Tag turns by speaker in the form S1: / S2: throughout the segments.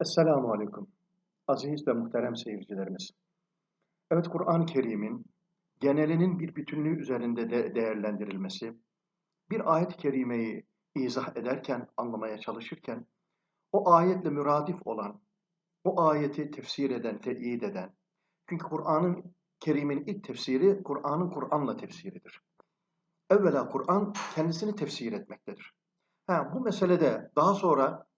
S1: Esselamu Aleyküm. Aziz ve muhterem seyircilerimiz. Evet Kur'an-ı Kerim'in genelinin bir bütünlüğü üzerinde de değerlendirilmesi, bir ayet-i kerimeyi izah ederken, anlamaya çalışırken, o ayetle müradif olan, o ayeti tefsir eden, teyit eden, çünkü Kur'an'ın Kerim'in ilk tefsiri, Kur'an'ın Kur'an'la tefsiridir. Evvela Kur'an kendisini tefsir etmektedir. Ha, bu meselede daha sonra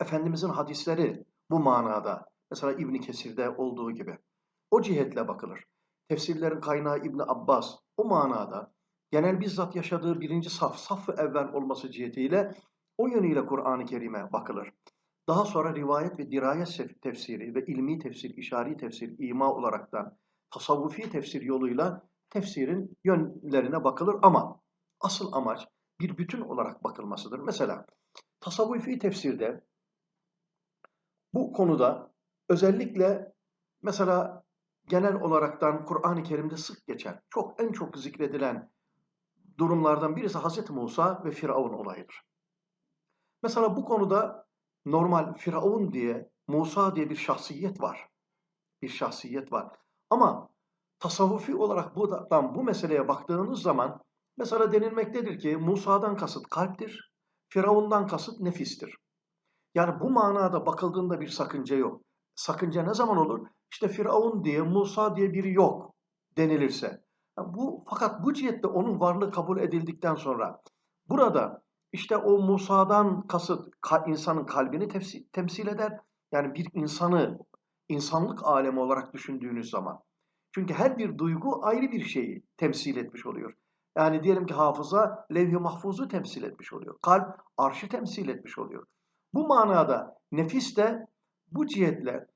S1: Efendimizin hadisleri bu manada, mesela İbn Kesir'de olduğu gibi, o cihetle bakılır. Tefsirlerin kaynağı İbn Abbas o manada genel bizzat yaşadığı birinci saf, saf ve evvel olması cihetiyle o yönüyle Kur'an-ı Kerim'e bakılır. Daha sonra rivayet ve dirayet tefsiri ve ilmi tefsir, işari tefsir, ima olaraktan tasavvufi tefsir yoluyla tefsirin yönlerine bakılır ama asıl amaç bir bütün olarak bakılmasıdır. Mesela tasavvufi tefsirde bu konuda özellikle mesela genel olaraktan Kur'an-ı Kerim'de sık geçen, çok en çok zikredilen durumlardan birisi Hz. Musa ve Firavun olayıdır. Mesela bu konuda normal Firavun diye, Musa diye bir şahsiyet var. Bir şahsiyet var. Ama tasavvufi olarak buradan bu meseleye baktığınız zaman mesela denilmektedir ki Musa'dan kasıt kalptir, Firavundan kasıt nefistir. Yani bu manada bakıldığında bir sakınca yok. Sakınca ne zaman olur? İşte Firavun diye, Musa diye biri yok denilirse. Bu fakat bu cihette onun varlığı kabul edildikten sonra burada işte o Musa'dan kasıt insanın kalbini temsil eder. Yani bir insanı insanlık alemi olarak düşündüğünüz zaman. Çünkü her bir duygu ayrı bir şeyi temsil etmiş oluyor. Yani diyelim ki hafıza levh-i mahfuzu temsil etmiş oluyor. Kalp arşı temsil etmiş oluyor. Bu manada nefis de bu cihetle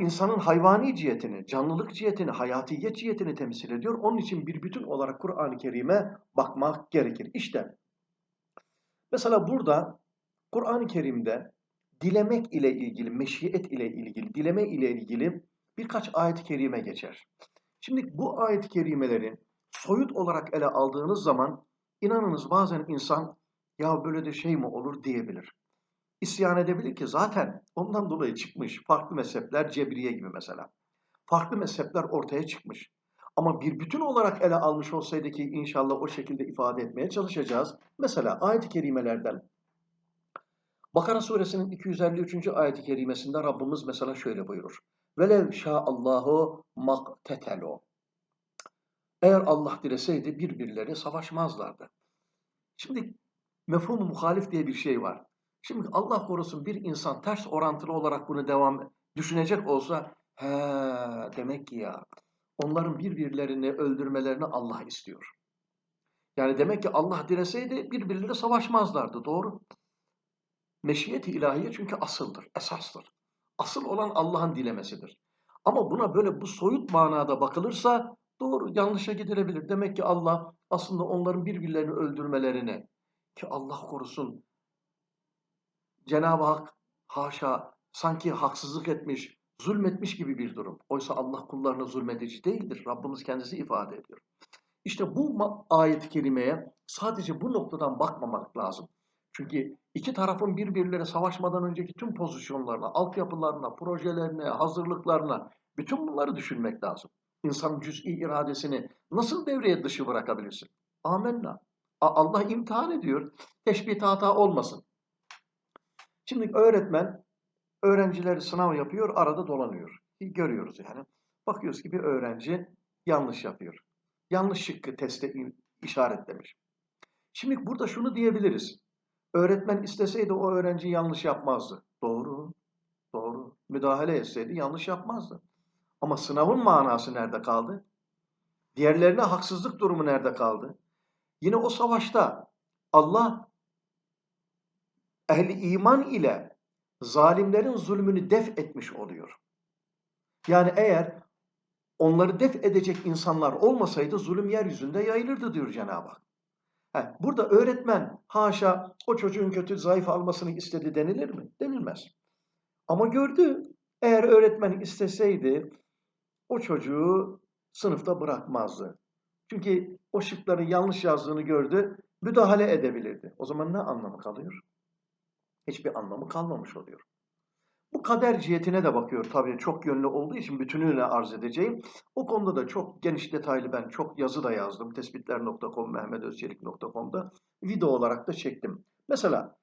S1: insanın hayvani cihetini, canlılık cihetini, hayatiyet cihetini temsil ediyor. Onun için bir bütün olarak Kur'an-ı Kerim'e bakmak gerekir. İşte mesela burada Kur'an-ı Kerim'de dilemek ile ilgili, meşiyet ile ilgili, dileme ile ilgili birkaç ayet-i kerime geçer. Şimdi bu ayet-i kerimeleri soyut olarak ele aldığınız zaman inanınız bazen insan ya böyle de şey mi olur diyebilir isyan edebilir ki zaten ondan dolayı çıkmış farklı mezhepler Cebriye gibi mesela. Farklı mezhepler ortaya çıkmış. Ama bir bütün olarak ele almış olsaydı ki inşallah o şekilde ifade etmeye çalışacağız. Mesela ayet-i kerimelerden Bakara suresinin 253. ayet-i kerimesinde Rabbimiz mesela şöyle buyurur. Velev şa'allahu maktetelo. Eğer Allah dileseydi birbirleri savaşmazlardı. Şimdi mefhum muhalif diye bir şey var. Şimdi Allah korusun bir insan ters orantılı olarak bunu devam düşünecek olsa he demek ki ya onların birbirlerini öldürmelerini Allah istiyor. Yani demek ki Allah dileseydi birbirleri savaşmazlardı doğru. Meşiyet-i ilahiye çünkü asıldır, esastır. Asıl olan Allah'ın dilemesidir. Ama buna böyle bu soyut manada bakılırsa doğru yanlışa gidilebilir. Demek ki Allah aslında onların birbirlerini öldürmelerini ki Allah korusun Cenab-ı Hak haşa sanki haksızlık etmiş, zulmetmiş gibi bir durum. Oysa Allah kullarına zulmedici değildir. Rabbimiz kendisi ifade ediyor. İşte bu ayet-i kerimeye sadece bu noktadan bakmamak lazım. Çünkü iki tarafın birbirleriyle savaşmadan önceki tüm pozisyonlarına, altyapılarına, projelerine, hazırlıklarına, bütün bunları düşünmek lazım. İnsanın cüz'i iradesini nasıl devreye dışı bırakabilirsin? Amenna. Allah imtihan ediyor. Teşbih hata olmasın. Şimdi öğretmen öğrencileri sınav yapıyor, arada dolanıyor. Görüyoruz yani. Bakıyoruz ki bir öğrenci yanlış yapıyor. Yanlış şıkkı teste işaretlemiş. Şimdi burada şunu diyebiliriz. Öğretmen isteseydi o öğrenci yanlış yapmazdı. Doğru. Doğru. Müdahale etseydi yanlış yapmazdı. Ama sınavın manası nerede kaldı? Diğerlerine haksızlık durumu nerede kaldı? Yine o savaşta Allah ehli iman ile zalimlerin zulmünü def etmiş oluyor. Yani eğer onları def edecek insanlar olmasaydı zulüm yeryüzünde yayılırdı diyor Cenab-ı Hak. He, burada öğretmen haşa o çocuğun kötü zayıf almasını istedi denilir mi? Denilmez. Ama gördü eğer öğretmen isteseydi o çocuğu sınıfta bırakmazdı. Çünkü o şıkların yanlış yazdığını gördü, müdahale edebilirdi. O zaman ne anlamı kalıyor? hiçbir anlamı kalmamış oluyor. kader cihetine de bakıyor tabii çok yönlü olduğu için bütünüyle arz edeceğim. O konuda da çok geniş detaylı ben çok yazı da yazdım. Tespitler.com, mehmetözçelik.com'da video olarak da çektim. Mesela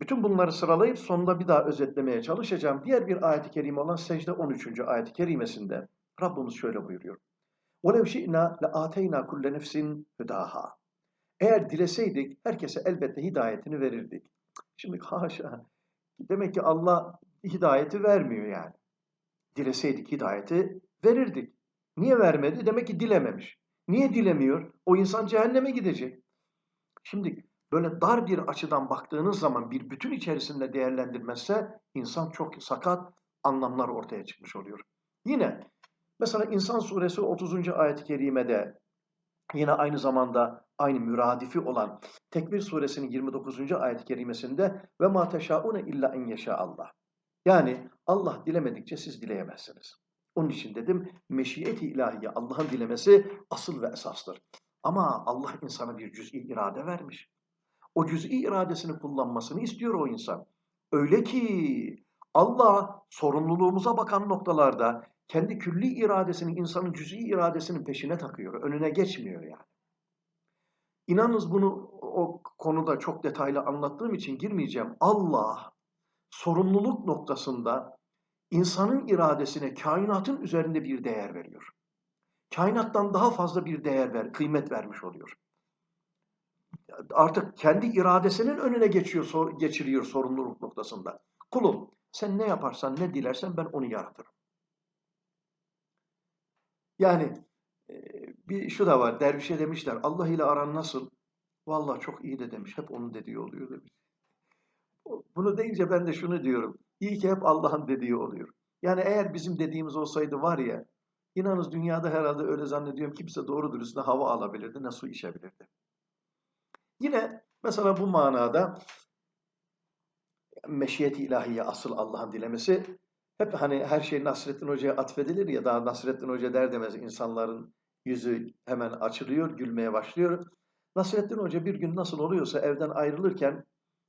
S1: bütün bunları sıralayıp sonunda bir daha özetlemeye çalışacağım. Diğer bir ayet-i kerime olan secde 13. ayet-i kerimesinde Rabbimiz şöyle buyuruyor. وَلَوْ شِئْنَا لَآتَيْنَا كُلَّ نَفْسٍ هُدَاهَا Eğer dileseydik herkese elbette hidayetini verirdik. Şimdi haşa. Demek ki Allah hidayeti vermiyor yani. Dileseydik hidayeti verirdik. Niye vermedi? Demek ki dilememiş. Niye dilemiyor? O insan cehenneme gidecek. Şimdi böyle dar bir açıdan baktığınız zaman bir bütün içerisinde değerlendirmezse insan çok sakat anlamlar ortaya çıkmış oluyor. Yine mesela İnsan suresi 30. ayet-i kerimede yine aynı zamanda aynı müradifi olan Tekbir suresinin 29. ayet-i kerimesinde ve ma teşaune illa en yeşa Allah. Yani Allah dilemedikçe siz dileyemezsiniz. Onun için dedim meşiyeti ilahiye Allah'ın dilemesi asıl ve esastır. Ama Allah insana bir cüz'i irade vermiş. O cüz'i iradesini kullanmasını istiyor o insan. Öyle ki Allah sorumluluğumuza bakan noktalarda kendi külli iradesini insanın cüz'i iradesinin peşine takıyor. Önüne geçmiyor yani. İnanınız bunu o konuda çok detaylı anlattığım için girmeyeceğim. Allah sorumluluk noktasında insanın iradesine kainatın üzerinde bir değer veriyor. Kainattan daha fazla bir değer ver, kıymet vermiş oluyor. Artık kendi iradesinin önüne geçiyor, geçiriyor sorumluluk noktasında. Kulum sen ne yaparsan ne dilersen ben onu yaratırım. Yani bir şu da var. Dervişe demişler Allah ile aran nasıl? Vallahi çok iyi de demiş. Hep onun dediği oluyor demiş. Bunu deyince ben de şunu diyorum. İyi ki hep Allah'ın dediği oluyor. Yani eğer bizim dediğimiz olsaydı var ya, inanız dünyada herhalde öyle zannediyorum kimse doğru dürüst ne hava alabilirdi ne su içebilirdi. Yine mesela bu manada meşiyeti ilahiye asıl Allah'ın dilemesi hep hani her şey Nasrettin Hoca'ya atfedilir ya daha Nasrettin Hoca der demez insanların yüzü hemen açılıyor, gülmeye başlıyor. Nasrettin Hoca bir gün nasıl oluyorsa evden ayrılırken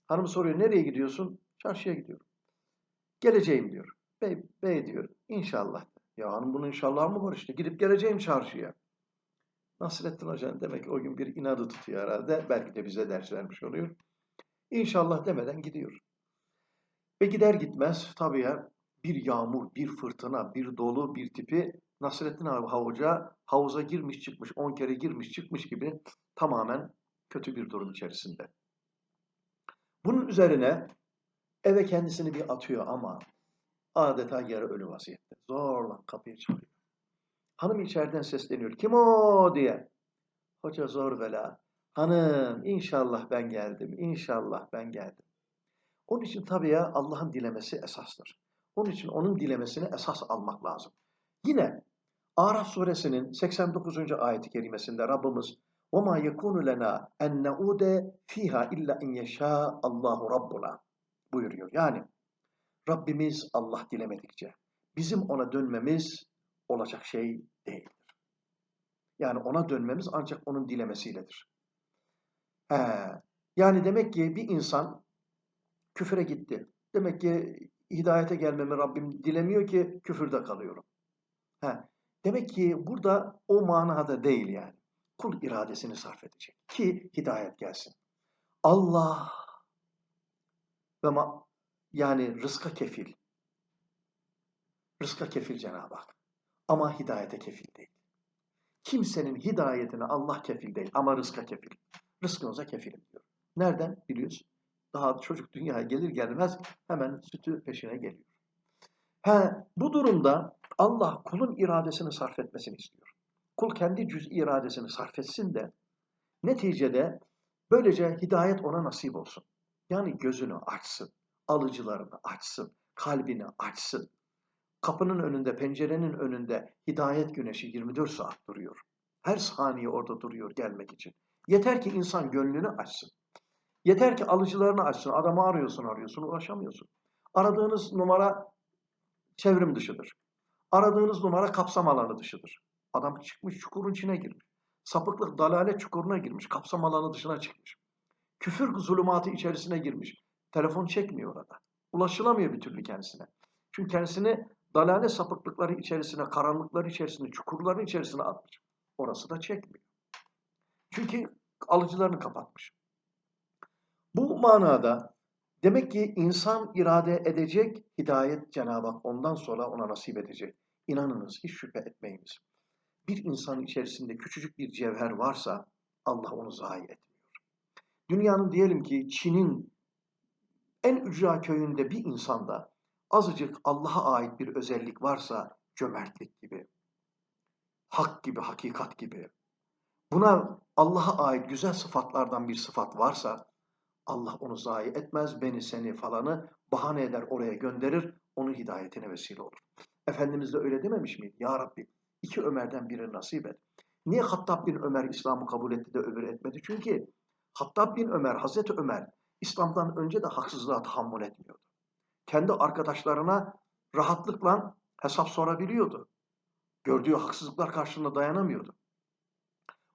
S1: hanım soruyor nereye gidiyorsun? Çarşıya gidiyorum. Geleceğim diyor. Bey, bey diyor. İnşallah. Ya hanım bunun inşallah mı var işte? Gidip geleceğim çarşıya. Nasrettin Hoca'nın demek ki o gün bir inadı tutuyor herhalde. Belki de bize ders vermiş oluyor. İnşallah demeden gidiyor. Ve gider gitmez tabii ya bir yağmur, bir fırtına, bir dolu, bir tipi Nasrettin abi havuca havuza girmiş çıkmış, on kere girmiş çıkmış gibi tamamen kötü bir durum içerisinde. Bunun üzerine eve kendisini bir atıyor ama adeta yarı ölü vaziyette. Zorla kapıyı çalıyor. Hanım içeriden sesleniyor. Kim o diye. Hoca zor bela. Hanım inşallah ben geldim. İnşallah ben geldim. Onun için tabii ya Allah'ın dilemesi esastır. Onun için onun dilemesini esas almak lazım. Yine Araf suresinin 89. ayeti kerimesinde Rabbimiz وَمَا يَكُونُ لَنَا اَنْ نَعُودَ ف۪يهَا اِلَّا اِنْ يَشَاءَ اللّٰهُ رَبُّنَا buyuruyor. Yani Rabbimiz Allah dilemedikçe bizim ona dönmemiz olacak şey değildir. Yani ona dönmemiz ancak onun dilemesiyledir. He, yani demek ki bir insan küfüre gitti. Demek ki hidayete gelmemi Rabbim dilemiyor ki küfürde kalıyorum. He, demek ki burada o manada değil yani. Kul iradesini sarf edecek ki hidayet gelsin. Allah ve ma yani rızka kefil. Rızka kefil Cenab-ı Hak. Ama hidayete kefil değil. Kimsenin hidayetine Allah kefil değil ama rızka kefil. Rızkınıza kefilim diyor. Nereden biliyorsun? Daha çocuk dünyaya gelir gelmez hemen sütü peşine geliyor. He, bu durumda Allah kulun iradesini sarf etmesini istiyor. Kul kendi cüz iradesini sarf etsin de neticede böylece hidayet ona nasip olsun. Yani gözünü açsın, alıcılarını açsın, kalbini açsın. Kapının önünde, pencerenin önünde hidayet güneşi 24 saat duruyor. Her saniye orada duruyor gelmek için. Yeter ki insan gönlünü açsın. Yeter ki alıcılarını açsın. Adamı arıyorsun arıyorsun ulaşamıyorsun. Aradığınız numara çevrim dışıdır. Aradığınız numara kapsam alanı dışıdır. Adam çıkmış çukurun içine girmiş. Sapıklık, dalalet çukuruna girmiş. Kapsam alanı dışına çıkmış. Küfür zulümatı içerisine girmiş. Telefon çekmiyor orada. Ulaşılamıyor bir türlü kendisine. Çünkü kendisini dalalet sapıklıkları içerisine, karanlıkları içerisine, çukurların içerisine atmış. Orası da çekmiyor. Çünkü alıcılarını kapatmış. Bu manada demek ki insan irade edecek, hidayet Cenab-ı Hak ondan sonra ona nasip edecek. İnanınız, hiç şüphe etmeyiniz. Bir insanın içerisinde küçücük bir cevher varsa Allah onu zayi etmiyor. Dünyanın diyelim ki Çin'in en ücra köyünde bir insanda azıcık Allah'a ait bir özellik varsa cömertlik gibi, hak gibi, hakikat gibi, buna Allah'a ait güzel sıfatlardan bir sıfat varsa Allah onu zayi etmez, beni seni falanı bahane eder oraya gönderir, onun hidayetine vesile olur. Efendimiz de öyle dememiş miydi? Ya Rabbi iki Ömer'den birini nasip et. Niye Hattab bin Ömer İslam'ı kabul etti de öbürü etmedi? Çünkü Hattab bin Ömer, Hazreti Ömer İslam'dan önce de haksızlığa tahammül etmiyordu. Kendi arkadaşlarına rahatlıkla hesap sorabiliyordu. Gördüğü haksızlıklar karşısında dayanamıyordu.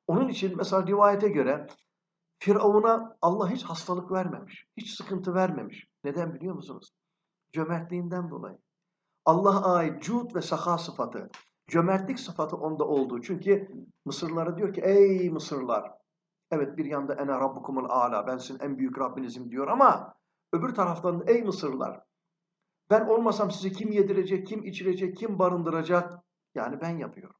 S1: Onun için mesela rivayete göre Firavun'a Allah hiç hastalık vermemiş, hiç sıkıntı vermemiş. Neden biliyor musunuz? Cömertliğinden dolayı. Allah'a ait cud ve saha sıfatı, cömertlik sıfatı onda olduğu. Çünkü Mısırlara diyor ki ey Mısırlar, evet bir yanda ene rabbukumul ala, ben sizin en büyük Rabbinizim diyor ama öbür taraftan ey Mısırlar, ben olmasam sizi kim yedirecek, kim içirecek, kim barındıracak? Yani ben yapıyorum.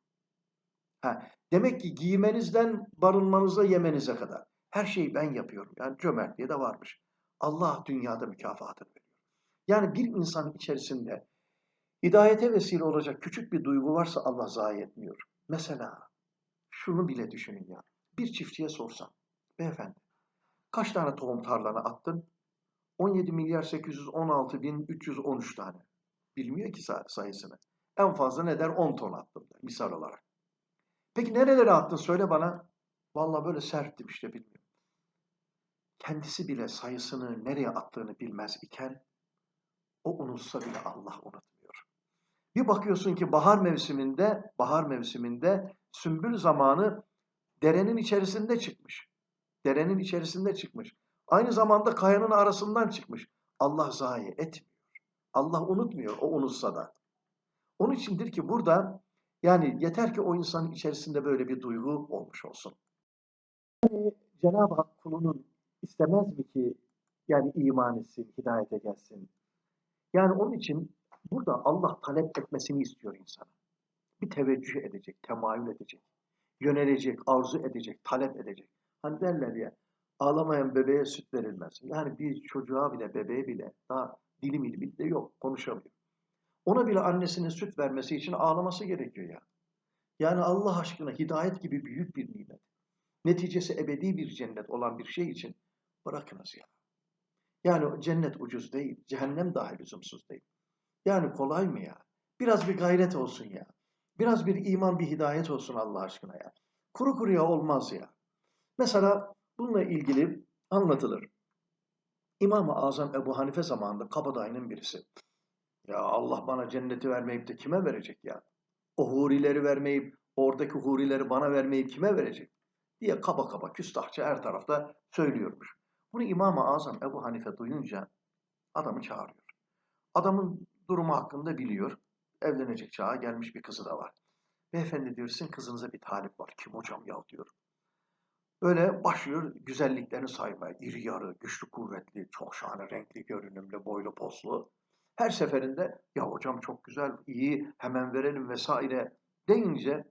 S1: Ha, demek ki giymenizden barınmanıza, yemenize kadar. Her şeyi ben yapıyorum. Yani cömertliğe de varmış. Allah dünyada mükafatını veriyor. Yani bir insanın içerisinde hidayete vesile olacak küçük bir duygu varsa Allah zayi etmiyor. Mesela şunu bile düşünün ya. Bir çiftçiye sorsam, beyefendi kaç tane tohum tarlana attın? 17 milyar 816 bin 313 tane. Bilmiyor ki sayısını. En fazla ne der? 10 ton attım misal olarak. Peki nerelere attın söyle bana. Vallahi böyle serptim işte bilmiyorum. Kendisi bile sayısını nereye attığını bilmez iken o unutsa bile Allah unutmuyor. Bir bakıyorsun ki bahar mevsiminde, bahar mevsiminde sümbül zamanı derenin içerisinde çıkmış. Derenin içerisinde çıkmış. Aynı zamanda kayanın arasından çıkmış. Allah zayi etmiyor. Allah unutmuyor o unutsa da. Onun içindir ki burada yani yeter ki o insanın içerisinde böyle bir duygu olmuş olsun. Yani Cenab-ı Hak kulunun istemez mi ki yani iman etsin, hidayete gelsin? Yani onun için burada Allah talep etmesini istiyor insana. Bir teveccüh edecek, temayül edecek, yönelecek, arzu edecek, talep edecek. Hani derler ya, ağlamayan bebeğe süt verilmez. Yani bir çocuğa bile, bebeğe bile daha dilim ilmi de yok, konuşamıyor. Ona bile annesinin süt vermesi için ağlaması gerekiyor ya. Yani Allah aşkına hidayet gibi büyük bir nimet. Neticesi ebedi bir cennet olan bir şey için bırakınız ya. Yani cennet ucuz değil, cehennem dahi lüzumsuz değil. Yani kolay mı ya? Biraz bir gayret olsun ya. Biraz bir iman, bir hidayet olsun Allah aşkına ya. Kuru kuruya olmaz ya. Mesela bununla ilgili anlatılır. İmam-ı Azam Ebu Hanife zamanında kabadayının birisi. Ya Allah bana cenneti vermeyip de kime verecek ya? O hurileri vermeyip, oradaki hurileri bana vermeyip kime verecek? Diye kaba kaba küstahça her tarafta söylüyormuş. Bunu İmam-ı Azam Ebu Hanife duyunca adamı çağırıyor. Adamın durumu hakkında biliyor. Evlenecek çağa gelmiş bir kızı da var. Beyefendi diyor sizin kızınıza bir talip var. Kim hocam ya diyor. Böyle başlıyor güzelliklerini saymaya. İri yarı, güçlü kuvvetli, çok şahane renkli görünümlü, boylu poslu. Her seferinde ya hocam çok güzel, iyi, hemen verelim vesaire deyince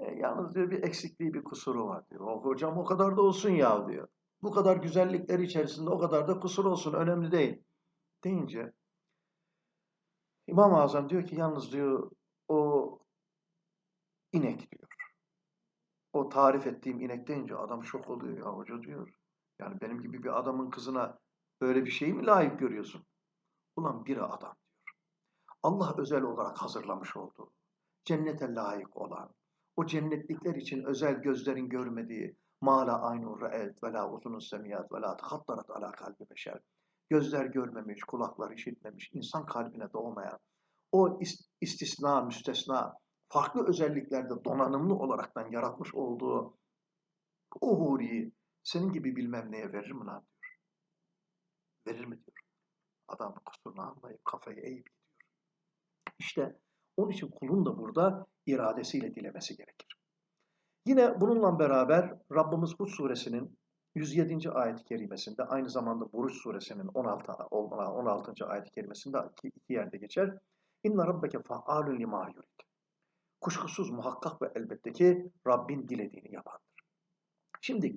S1: e, yalnız diyor bir eksikliği, bir kusuru var diyor. O hocam o kadar da olsun ya diyor. Bu kadar güzellikler içerisinde o kadar da kusur olsun, önemli değil. Deyince İmam-ı Azam diyor ki yalnız diyor o inek diyor. O tarif ettiğim inek deyince adam şok oluyor ya hoca diyor. Yani benim gibi bir adamın kızına böyle bir şey mi layık görüyorsun? Ulan biri adam diyor. Allah özel olarak hazırlamış oldu. Cennete layık olan, o cennetlikler için özel gözlerin görmediği, mala aynur re'elt ve la uzunus semiyat ve la tahattarat ala kalbi beşer. Gözler görmemiş, kulaklar işitmemiş, insan kalbine doğmayan, o istisna, müstesna, farklı özelliklerde donanımlı olaraktan yaratmış olduğu o huriyi senin gibi bilmem neye verir mi lan diyor. Verir mi diyor. Adam kusurunu anlayıp kafayı eğip gidiyor. İşte onun için kulun da burada iradesiyle dilemesi gerekir. Yine bununla beraber Rabbimiz Hud suresinin 107. ayet-i kerimesinde aynı zamanda Buruç suresinin 16. 16. ayet-i kerimesinde iki, iki yerde geçer. İnne rabbeke fa'alun lima yurid. Kuşkusuz muhakkak ve elbette ki Rabbin dilediğini yapandır. Şimdi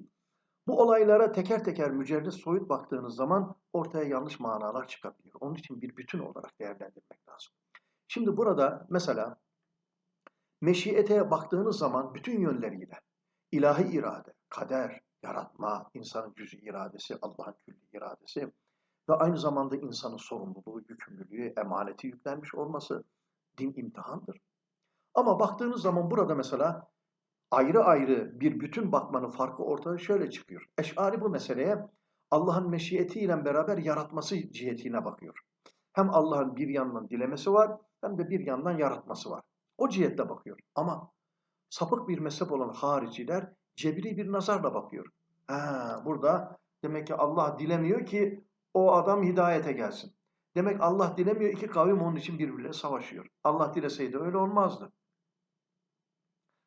S1: bu olaylara teker teker mücerret soyut baktığınız zaman ortaya yanlış manalar çıkabiliyor. Onun için bir bütün olarak değerlendirmek lazım. Şimdi burada mesela meşiyete baktığınız zaman bütün yönleriyle ilahi irade, kader, yaratma, insanın cüz'i iradesi, Allah'ın külli iradesi ve aynı zamanda insanın sorumluluğu, yükümlülüğü, emaneti yüklenmiş olması din imtihandır. Ama baktığınız zaman burada mesela ayrı ayrı bir bütün bakmanın farkı ortaya şöyle çıkıyor. Eş'ari bu meseleye Allah'ın meşiyetiyle beraber yaratması cihetine bakıyor. Hem Allah'ın bir yandan dilemesi var hem de bir yandan yaratması var. O cihette bakıyor. Ama sapık bir mezhep olan hariciler cebri bir nazarla bakıyor. Ha, burada demek ki Allah dilemiyor ki o adam hidayete gelsin. Demek Allah dilemiyor, iki kavim onun için birbirleriyle savaşıyor. Allah dileseydi öyle olmazdı.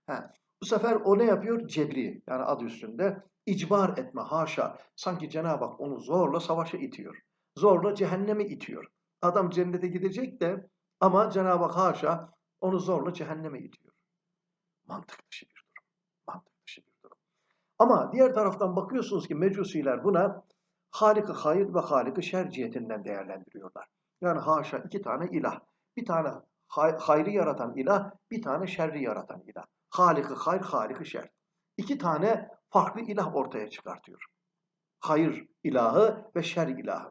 S1: Ha, bu sefer o ne yapıyor? Cebri, yani adı üstünde icbar etme, haşa. Sanki Cenab-ı Hak onu zorla savaşa itiyor. Zorla cehenneme itiyor. Adam cennete gidecek de ama Cenab-ı Hak haşa onu zorla cehenneme itiyor. Mantık dışı bir durum. Mantık dışı bir durum. Ama diğer taraftan bakıyorsunuz ki mecusiler buna Halik-i hayır ve Halik-i şer cihetinden değerlendiriyorlar. Yani haşa iki tane ilah. Bir tane hay hayrı yaratan ilah, bir tane şerri yaratan ilah. Halik-i hayır, Halik-i şer. İki tane farklı ilah ortaya çıkartıyor. Hayır ilahı ve şer ilahı.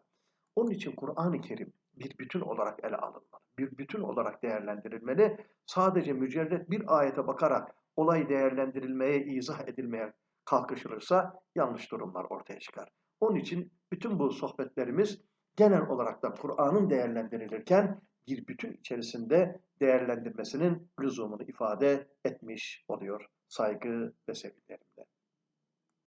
S1: Onun için Kur'an-ı Kerim bir bütün olarak ele alınmalı. Bir bütün olarak değerlendirilmeli. Sadece mücerret bir ayete bakarak olay değerlendirilmeye, izah edilmeye kalkışılırsa yanlış durumlar ortaya çıkar. Onun için bütün bu sohbetlerimiz genel olarak da Kur'an'ın değerlendirilirken bir bütün içerisinde değerlendirmesinin lüzumunu ifade etmiş oluyor saygı ve sevgiyle.